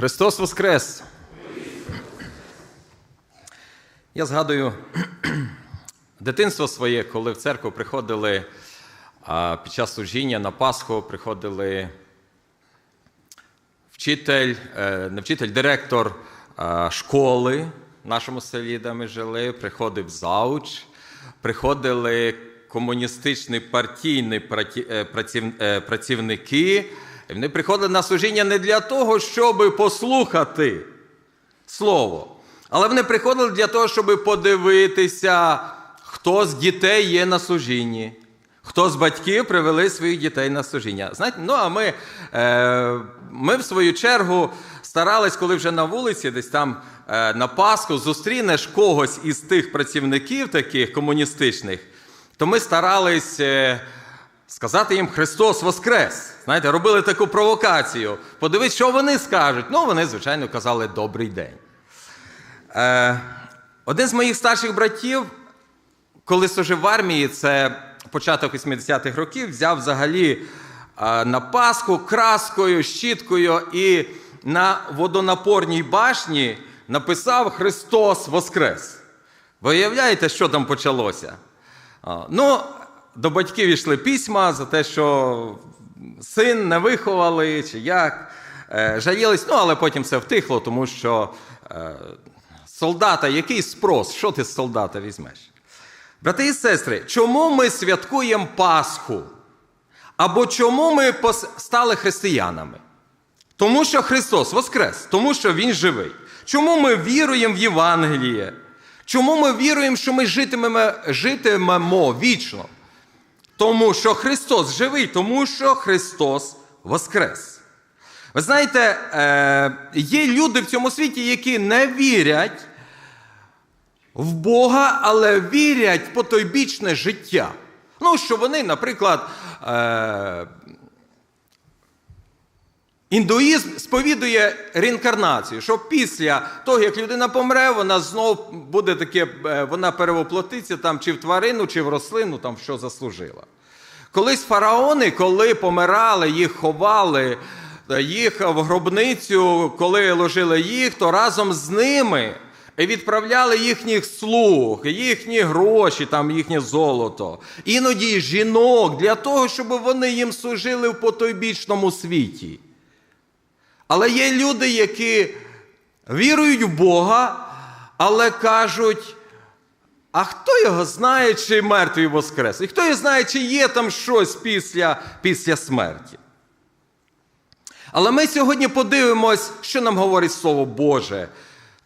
Христос Воскрес! Я згадую дитинство своє, коли в церкву приходили під час служіння на Пасху, приходили вчитель, е, не вчитель, директор е, школи в нашому селі, де ми жили, приходив зауч, приходили комуністичні партійні е, е, працівники. Вони приходили на служіння не для того, щоб послухати слово, але вони приходили для того, щоб подивитися, хто з дітей є на служінні. Хто з батьків привели своїх дітей на служіння? Знаєте, ну а ми, е, ми в свою чергу старались, коли вже на вулиці, десь там е, на Пасху зустрінеш когось із тих працівників таких комуністичних, то ми старались е, сказати їм Христос Воскрес. Знаєте, робили таку провокацію. Подивись, що вони скажуть. Ну, вони, звичайно, казали добрий день. Е, один з моїх старших братів, коли служив в армії, це початок 80-х років, взяв взагалі е, на Пасху краскою, щіткою і на водонапорній башні написав Христос Воскрес. Ви уявляєте, що там почалося? Ну, до батьків йшли письма за те, що син не виховали, чи як. Е, Жалілись, ну, але потім все втихло, тому що е, солдата, який спрос, що ти з солдата візьмеш? Брати і сестри, чому ми святкуємо Пасху? Або чому ми стали християнами? Тому що Христос Воскрес, тому що Він живий. Чому ми віруємо в Євангеліє? Чому ми віруємо, що ми житимемо, житимемо вічно? Тому що Христос живий, тому що Христос Воскрес. Ви знаєте, е, є люди в цьому світі, які не вірять в Бога, але вірять в потойбічне життя. Ну, що вони, наприклад, е, Індуїзм сповідує реінкарнацію, що після того, як людина помре, вона знов буде таке, е, вона перевоплотиться там чи в тварину, чи в рослину, там що заслужила. Колись фараони, коли помирали, їх ховали, е, їх в гробницю, коли ложили їх, то разом з ними відправляли їхніх слуг, їхні гроші, там їхнє золото, іноді жінок для того, щоб вони їм служили в потойбічному світі. Але є люди, які вірують в Бога, але кажуть, а хто його знає, чи мертвий воскрес? І хто його знає, чи є там щось після, після смерті? Але ми сьогодні подивимось, що нам говорить Слово Боже.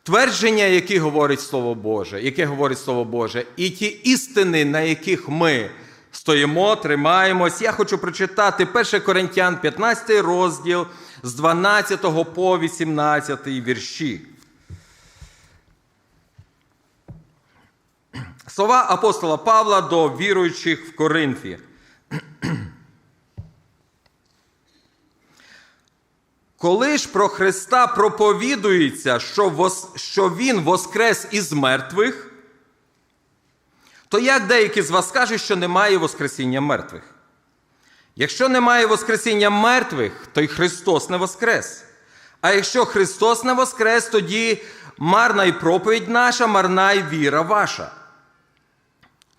Твердження, які говорить Слово Боже, яке говорить Слово Боже, і ті істини, на яких ми стоїмо, тримаємось. Я хочу прочитати 1 Коринтян, 15 розділ з 12 по 18 вірші. Слова апостола Павла до віруючих в Коринфі. Коли ж про Христа проповідується, що, вос, що Він воскрес із мертвих, то як деякі з вас кажуть, що немає Воскресіння мертвих? Якщо немає Воскресіння мертвих, то й Христос не воскрес. А якщо Христос не воскрес, тоді марна й проповідь наша, марна й віра ваша.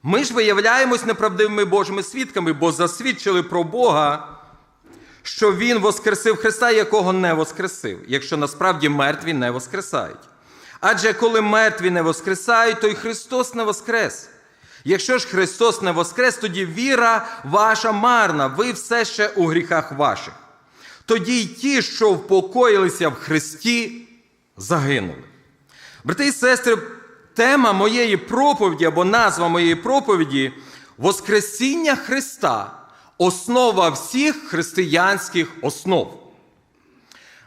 Ми ж виявляємось неправдивими Божими свідками, бо засвідчили про Бога, що Він воскресив Христа, якого не воскресив, якщо насправді мертві не воскресають. Адже коли мертві не воскресають, то й Христос не воскрес. Якщо ж Христос не воскрес, тоді віра ваша марна, ви все ще у гріхах ваших. Тоді й ті, що впокоїлися в Христі, загинули. Брати і сестри, тема моєї проповіді або назва моєї проповіді Воскресіння Христа основа всіх християнських основ.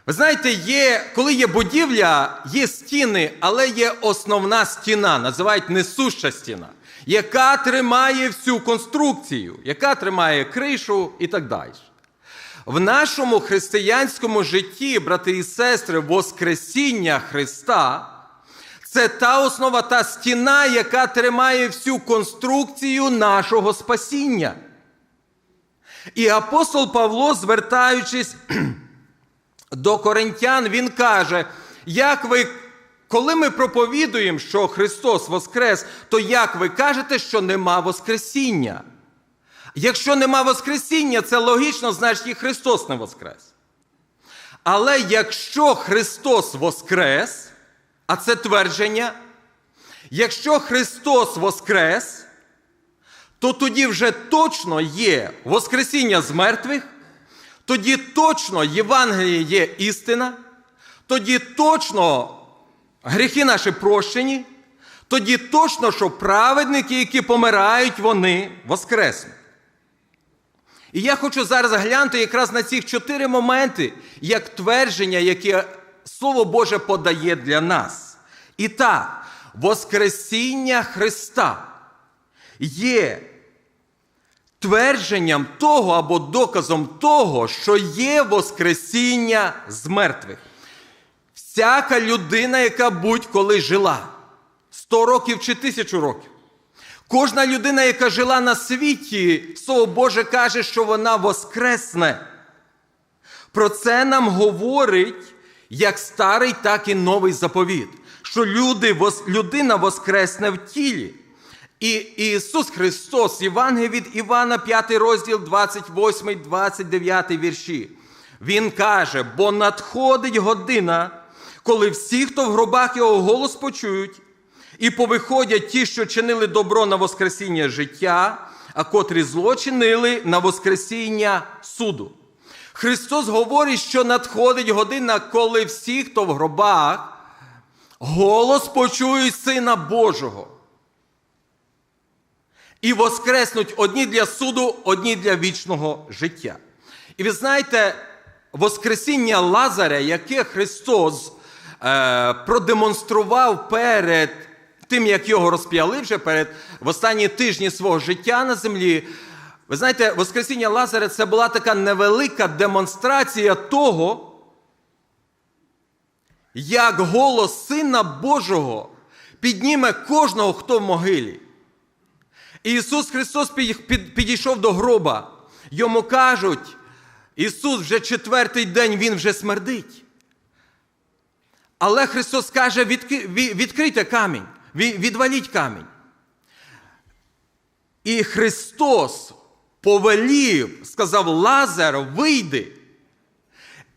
Ви знаєте, є, коли є будівля, є стіни, але є основна стіна, називають несуща стіна, яка тримає всю конструкцію, яка тримає кришу і так далі. В нашому християнському житті, брати і сестри, Воскресіння Христа це та основа, та стіна, яка тримає всю конструкцію нашого спасіння. І апостол Павло, звертаючись до коринтян, він каже, як ви, коли ми проповідуємо, що Христос Воскрес, то як ви кажете, що нема Воскресіння? Якщо нема Воскресіння, це логічно, значить і Христос не Воскрес. Але якщо Христос Воскрес, а це твердження, якщо Христос Воскрес, то тоді вже точно є Воскресіння з мертвих, тоді точно Євангеліє є істина, тоді точно гріхи наші прощені, тоді точно, що праведники, які помирають, вони воскреснуть. І я хочу зараз глянути якраз на ці чотири моменти, як твердження, яке Слово Боже подає для нас. І так, Воскресіння Христа є твердженням того або доказом того, що є Воскресіння з мертвих. Всяка людина, яка будь-коли жила 100 років чи тисячу років. Кожна людина, яка жила на світі, Слово Боже каже, що вона воскресне. Про це нам говорить як старий, так і новий заповіт, що люди, людина воскресне в тілі. І Ісус Христос, Євангелій від Івана, 5 розділ, 28, 29 вірші. Він каже: бо надходить година, коли всі, хто в гробах його голос почують, і повиходять ті, що чинили добро на Воскресіння життя, а котрі зло чинили на Воскресіння суду. Христос говорить, що надходить година, коли всі, хто в гробах, голос почують Сина Божого. І воскреснуть одні для суду, одні для вічного життя. І ви знаєте, Воскресіння Лазаря, яке Христос продемонстрував перед тим, як його розп'яли вже перед в останні тижні свого життя на землі. Ви знаєте, Воскресіння Лазаря це була така невелика демонстрація того, як голос Сина Божого підніме кожного, хто в могилі. Ісус Христос підійшов до гроба. Йому кажуть, Ісус вже четвертий день Він вже смердить. Але Христос каже, відкрийте камінь, відваліть камінь. І Христос повелів, сказав Лазар, вийди.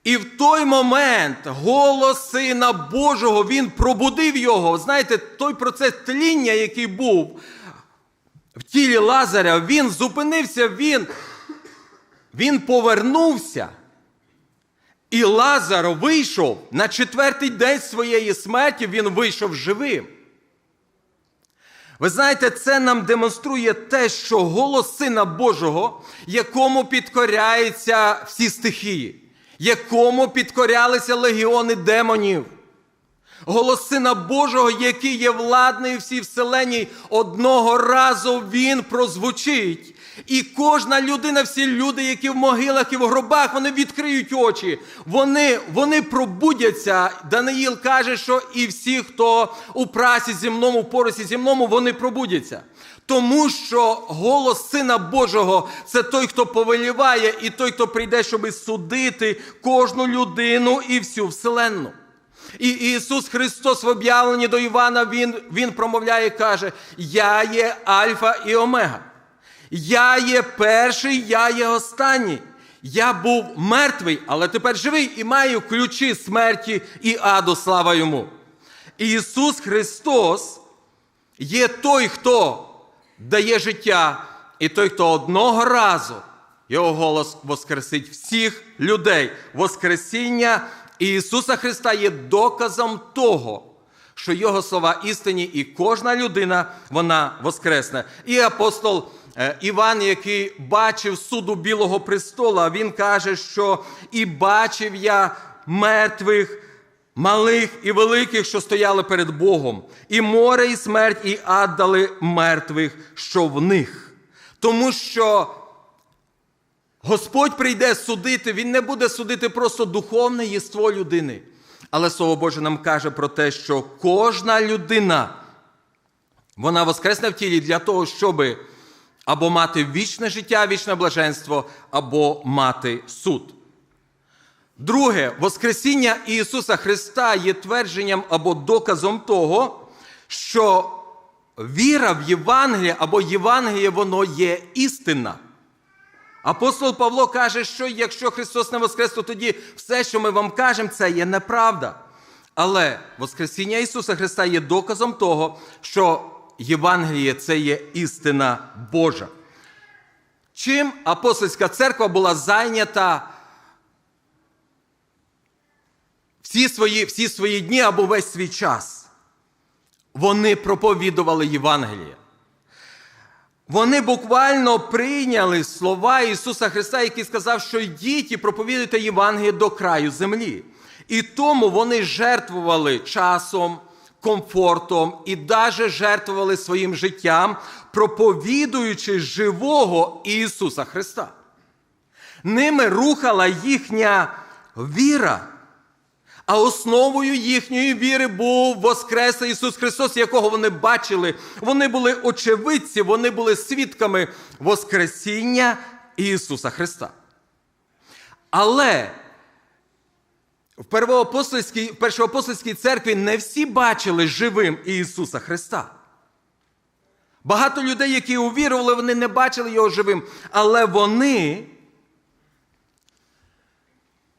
І в той момент голос Сина Божого Він пробудив його. Знаєте, той процес тління, який був в тілі Лазаря, він зупинився, він, він повернувся. І Лазар вийшов на четвертий день своєї смерті, він вийшов живим. Ви знаєте, це нам демонструє те, що голос Сина Божого, якому підкоряються всі стихії, якому підкорялися легіони демонів. Голос Сина Божого, який є владний всій вселеній, одного разу він прозвучить. І кожна людина, всі люди, які в могилах і в гробах, вони відкриють очі, вони вони пробудяться. Даниїл каже, що і всі, хто у прасі земному, у поросі земному, вони пробудяться. Тому що голос Сина Божого це той, хто повеліває, і той, хто прийде, щоб судити кожну людину і всю вселенну. І Ісус Христос в об'явленні до Івана Він, Він промовляє і каже: Я є Альфа і Омега. Я є перший, я є останній. Я був мертвий, але тепер живий і маю ключі смерті і аду, слава йому. Ісус Христос є той, хто дає життя, і той, хто одного разу його голос воскресить всіх людей. Воскресіння Ісуса Христа є доказом того, що Його слова істинні, і кожна людина вона воскресне. І апостол. Е, Іван, який бачив суду Білого престола, він каже, що і бачив я мертвих, малих і великих, що стояли перед Богом, і море, і смерть, і ад дали мертвих, що в них. Тому що Господь прийде судити, Він не буде судити просто духовне єство людини. Але Слово Боже нам каже про те, що кожна людина, вона воскресне в тілі для того, щоби або мати вічне життя, вічне блаженство, або мати суд. Друге, Воскресіння Ісуса Христа є твердженням або доказом того, що віра в Євангеліє або Євангеліє воно є істина. Апостол Павло каже, що якщо Христос не воскрес, то тоді все, що ми вам кажемо, це є неправда. Але Воскресіння Ісуса Христа є доказом того, що Євангеліє це є істина Божа. Чим апостольська церква була зайнята всі свої, всі свої дні або весь свій час? Вони проповідували Євангеліє. Вони буквально прийняли слова Ісуса Христа, який сказав, що йдіть і проповідуйте Євангеліє до краю землі. І тому вони жертвували часом, комфортом і навіть жертвували своїм життям, проповідуючи живого Ісуса Христа. Ними рухала їхня віра. А основою їхньої віри був Воскрес Ісус Христос, якого вони бачили. Вони були очевидці, вони були свідками Воскресіння Ісуса Христа. Але в Первоапостольській, в Першоапостольській церкві не всі бачили живим Ісуса Христа. Багато людей, які увірували, вони не бачили його живим, але вони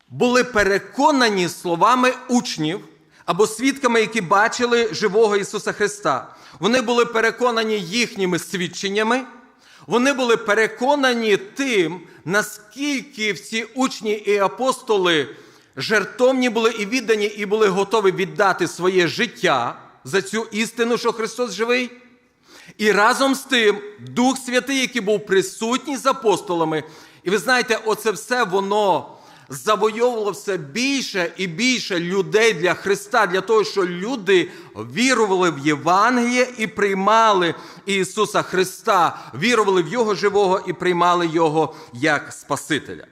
були переконані словами учнів або свідками, які бачили живого Ісуса Христа. Вони були переконані їхніми свідченнями. Вони були переконані тим, наскільки всі учні і апостоли жертовні були і віддані, і були готові віддати своє життя за цю істину, що Христос живий. І разом з тим Дух Святий, який був присутній з апостолами, і ви знаєте, оце все воно завойовувало все більше і більше людей для Христа, для того, що люди вірували в Євангеліє і приймали Ісуса Христа, вірували в Його живого і приймали Його як Спасителя.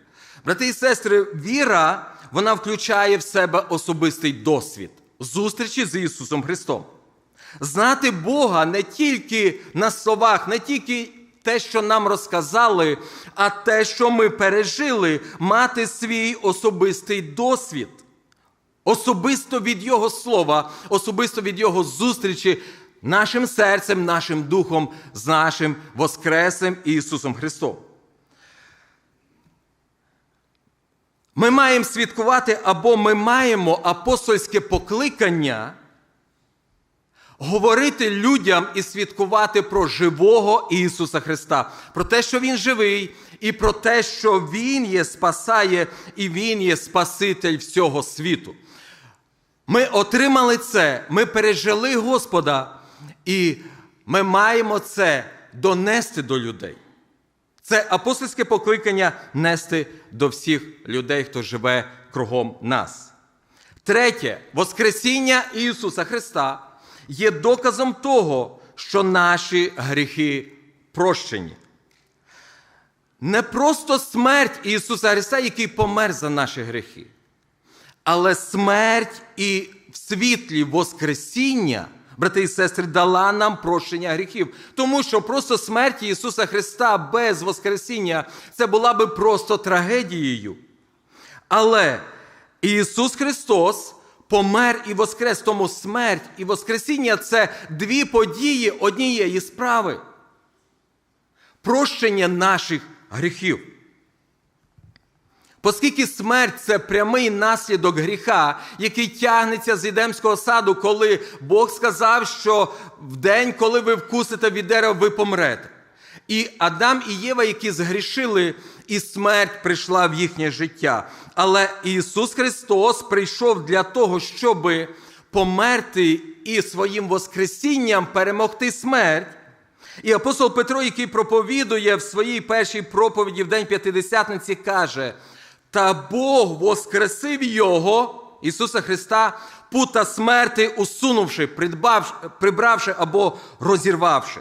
Брати і сестри, віра вона включає в себе особистий досвід зустрічі з Ісусом Христом. Знати Бога не тільки на словах, не тільки те, що нам розказали, а те, що ми пережили, мати свій особистий досвід. Особисто від Його слова, особисто від Його зустрічі нашим серцем, нашим духом з нашим Воскресем Ісусом Христом. Ми маємо свідкувати або ми маємо апостольське покликання говорити людям і свідкувати про живого Ісуса Христа, про те, що Він живий, і про те, що Він є спасає і Він є Спаситель всього світу. Ми отримали це, ми пережили Господа, і ми маємо це донести до людей. Це апостольське покликання нести до всіх людей, хто живе кругом нас. Третє, Воскресіння Ісуса Христа є доказом того, що наші гріхи прощені. Не просто смерть Ісуса Христа, який помер за наші гріхи, але смерть і в світлі Воскресіння, брати і сестри, дала нам прощення гріхів. Тому що просто смерть Ісуса Христа без Воскресіння це була би просто трагедією. Але Ісус Христос помер і воскрес, тому смерть і Воскресіння це дві події однієї справи. Прощення наших гріхів. Оскільки смерть це прямий наслідок гріха, який тягнеться з Ідемського саду, коли Бог сказав, що в день, коли ви вкусите від дерева, ви помрете. І Адам і Єва, які згрішили, і смерть прийшла в їхнє життя. Але Ісус Христос прийшов для того, щоб померти і своїм Воскресінням перемогти смерть. І апостол Петро, який проповідує в своїй першій проповіді в День П'ятидесятниці, каже: Та Бог воскресив Його, Ісуса Христа, пута смерти, усунувши, прибравши або розірвавши.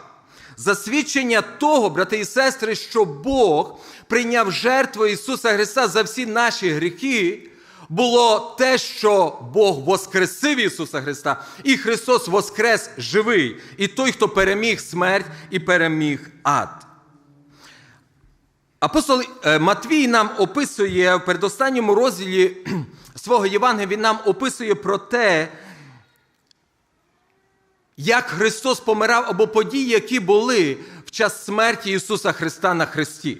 Засвідчення того, брати і сестри, що Бог прийняв жертву Ісуса Христа за всі наші гріхи, було те, що Бог воскресив Ісуса Христа, і Христос воскрес живий, і той, хто переміг смерть і переміг ад. Апостол е, Матвій нам описує в передостанньому розділі свого Євангелія, він нам описує про те, як Христос помирав або події, які були в час смерті Ісуса Христа на Христі.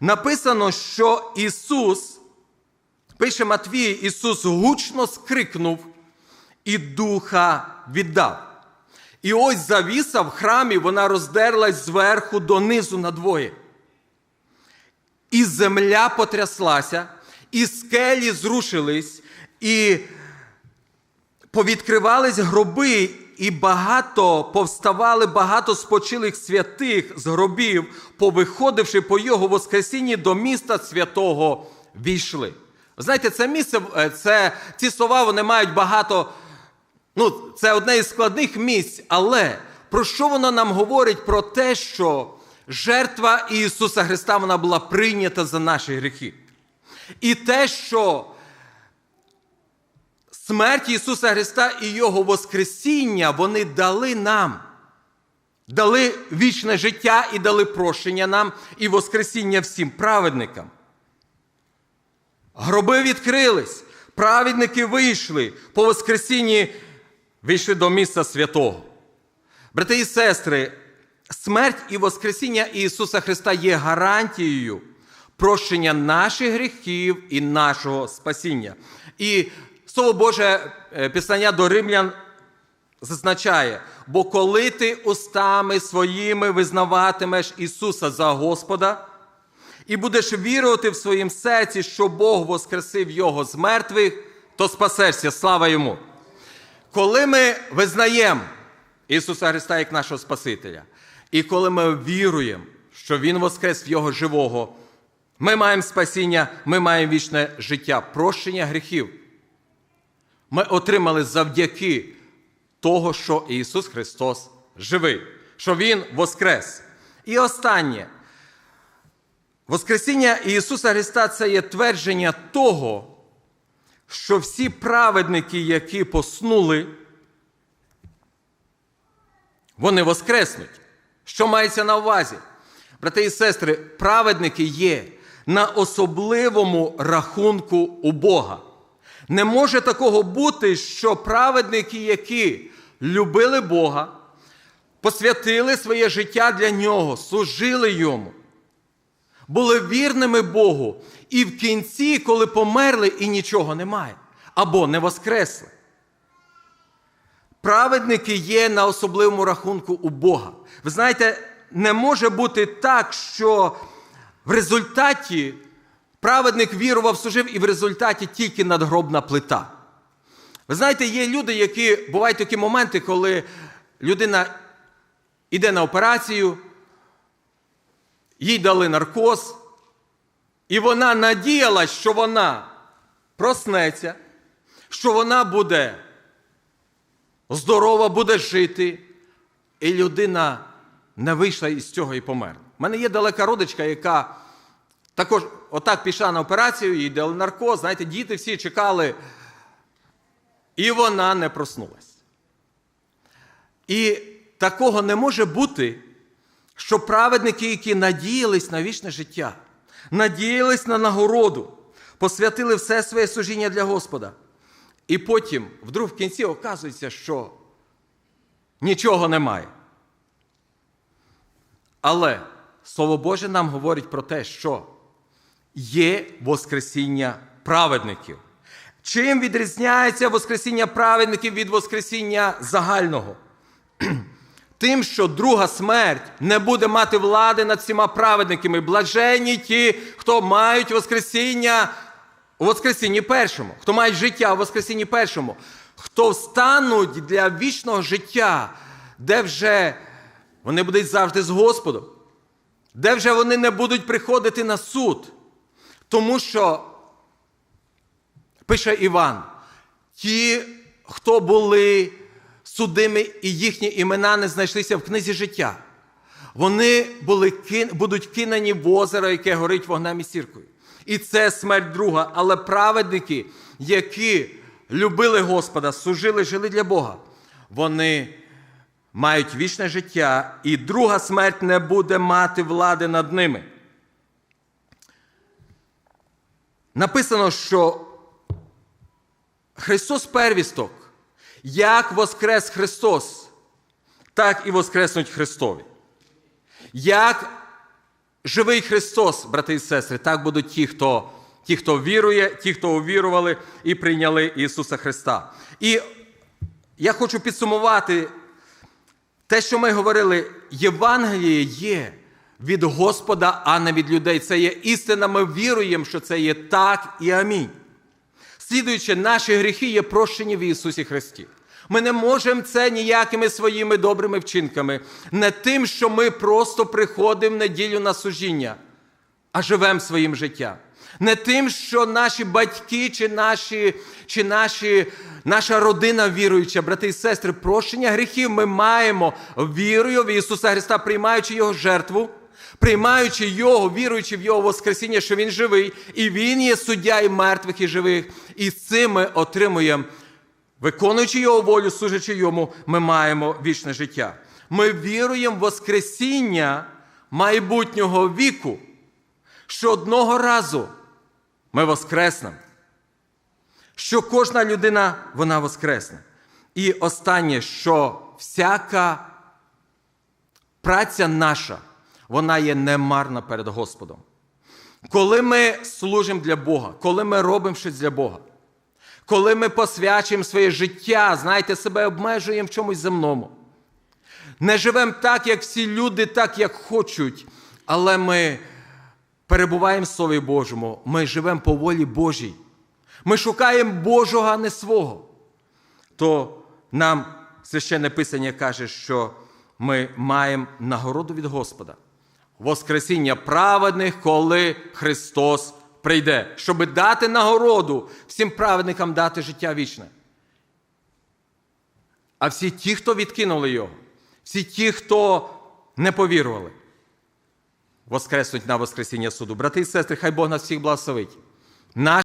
Написано, що Ісус, пише Матвій, Ісус гучно скрикнув і духа віддав. І ось завіса в храмі, вона роздерлась зверху донизу надвоє. І земля потряслася, і скелі зрушились, і повідкривались гроби, і багато повставали багато спочилих святих з гробів, повиходивши по його воскресінні до міста святого, війшли. Знаєте, це місце, е, це, ці слова вони мають багато. Ну, це одне із складних місць, але про що воно нам говорить? Про те, що жертва Ісуса Христа вона була прийнята за наші гріхи. І те, що смерть Ісуса Христа і Його Воскресіння вони дали нам, дали вічне життя і дали прощення нам і Воскресіння всім праведникам. Гроби відкрились, праведники вийшли по Воскресінні, вийшли до місця святого. Брати і сестри, смерть і Воскресіння Ісуса Христа є гарантією прощення наших гріхів і нашого спасіння. І Слово Боже, е, Писання до римлян зазначає, бо коли ти устами своїми визнаватимеш Ісуса за Господа і будеш вірувати в своїм серці, що Бог воскресив Його з мертвих, то спасешся, слава Йому. Коли ми визнаємо Ісуса Христа як нашого Спасителя, і коли ми віруємо, що Він воскрес в Його живого, ми маємо спасіння, ми маємо вічне життя, прощення гріхів. Ми отримали завдяки того, що Ісус Христос живий, що Він воскрес. І останнє. Воскресіння Ісуса Христа це є твердження того, що всі праведники, які поснули, вони воскреснуть. Що мається на увазі? Брати і сестри, праведники є на особливому рахунку у Бога. Не може такого бути, що праведники, які любили Бога, посвятили своє життя для Нього, служили йому, були вірними Богу, і в кінці, коли померли, і нічого немає, або не воскресли. Праведники є на особливому рахунку у Бога. Ви знаєте, не може бути так, що в результаті праведник вірував, служив, і в результаті тільки надгробна плита. Ви знаєте, є люди, які бувають такі моменти, коли людина йде на операцію, їй дали наркоз, і вона надіялась, що вона проснеться, що вона буде здорова, буде жити, і людина не вийшла із цього і померла. У мене є далека родичка, яка також отак пішла на операцію, їй дали наркоз. Знаєте, діти всі чекали, і вона не проснулась. І такого не може бути, що праведники, які надіялись на вічне життя, надіялись на нагороду, посвятили все своє служіння для Господа. І потім, вдруг в кінці, оказується, що нічого немає. Але Слово Боже нам говорить про те, що є Воскресіння праведників. Чим відрізняється Воскресіння праведників від Воскресіння загального? Тим, що друга смерть не буде мати влади над всіма праведниками. Блаженні ті, хто мають Воскресіння у Воскресінні першому, хто мають життя у Воскресінні першому, хто встануть для вічного життя, де вже вони будуть завжди з Господом, де вже вони не будуть приходити на суд. Тому що, пише Іван, ті, хто були судими і їхні імена не знайшлися в книзі життя, вони були, будуть кинені в озеро, яке горить вогнем і сіркою. І це смерть друга. Але праведники, які любили Господа, служили, жили для Бога, вони мають вічне життя, і друга смерть не буде мати влади над ними. написано, що Христос первісток, як воскрес Христос, так і воскреснуть Христові. Як живий Христос, брати і сестри, так будуть ті, хто, ті, хто вірує, ті, хто увірували і прийняли Ісуса Христа. І я хочу підсумувати те, що ми говорили, Євангеліє є від Господа, а не від людей. Це є істина, ми віруємо, що це є так і амінь. Слідуючи, наші гріхи є прощені в Ісусі Христі. Ми не можемо це ніякими своїми добрими вчинками, не тим, що ми просто приходимо в неділю на служіння, а живемо своїм життям. Не тим, що наші батьки чи, наші, чи наші, наша родина віруюча, брати і сестри, прощення гріхів ми маємо вірою в Ісуса Христа, приймаючи Його жертву, приймаючи Його, віруючи в Його Воскресіння, що Він живий, і Він є суддя і мертвих, і живих. І з цим ми отримуємо, виконуючи Його волю, служачи Йому, ми маємо вічне життя. Ми віруємо в Воскресіння майбутнього віку, що одного разу ми воскреснемо. Що кожна людина вона воскресне. І останнє, що всяка праця наша, вона є немарна перед Господом. Коли ми служимо для Бога, коли ми робимо щось для Бога, коли ми посвячуємо своє життя, знаєте, себе обмежуємо в чомусь земному. Не живемо так, як всі люди, так, як хочуть, але ми перебуваємо в Слові Божому, ми живемо по волі Божій. Ми шукаємо Божого, а не свого. То нам священне Писання каже, що ми маємо нагороду від Господа. Воскресіння праведних, коли Христос прийде, щоб дати нагороду всім праведникам дати життя вічне. А всі ті, хто відкинули його, всі ті, хто не повірували, воскреснуть на Воскресіння суду. Брати і сестри, хай Бог нас всіх благословить.